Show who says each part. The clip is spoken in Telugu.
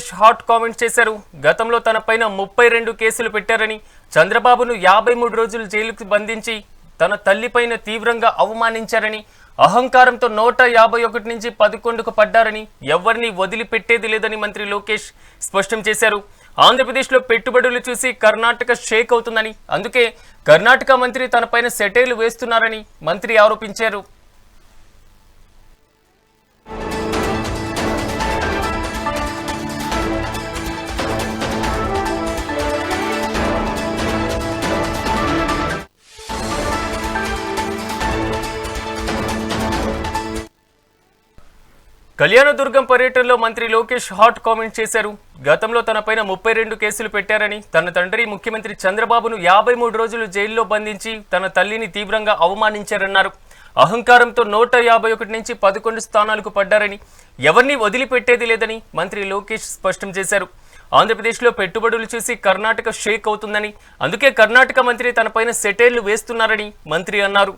Speaker 1: లోకేష్ హాట్ కామెంట్ చేశారు. గతంలో తన పైన ముప్పై రెండు కేసులు పెట్టారని చంద్రబాబును యాభై మూడు రోజులు జైలుకు బంధించి తన తల్లిపైన తీవ్రంగా అవమానించారని అహంకారంతో నూట యాభై ఒకటి నుంచి పదకొండుకు పడ్డారని ఎవరిని వదిలిపెట్టేది లేదని మంత్రి లోకేష్ స్పష్టం చేశారు. ఆంధ్రప్రదేశ్లో పెట్టుబడులు చూసి కర్ణాటక షేక్ అవుతుందని అందుకే కర్ణాటక మంత్రి తనపైన సెటైలు వేస్తున్నారని మంత్రి ఆరోపించారు. కళ్యాణదుర్గం పర్యటనలో మంత్రి లోకేష్ హాట్ కామెంట్ చేశారు. గతంలో తనపైన ముప్పై రెండు కేసులు పెట్టారని తన తండ్రి ముఖ్యమంత్రి చంద్రబాబును యాభై మూడు రోజులు జైల్లో బంధించి తన తల్లిని తీవ్రంగా అవమానించారన్నారు. అహంకారంతో నూట యాభై ఒకటి నుంచి పదకొండు స్థానాలకు పడ్డారని ఎవరిని వదిలిపెట్టేది లేదని మంత్రి లోకేష్ స్పష్టం చేశారు. ఆంధ్రప్రదేశ్లో పెట్టుబడులు చూసి కర్ణాటక షేక్ అవుతుందని అందుకే కర్ణాటక మంత్రి తనపైన సెటైర్లు వేస్తున్నారని మంత్రి అన్నారు.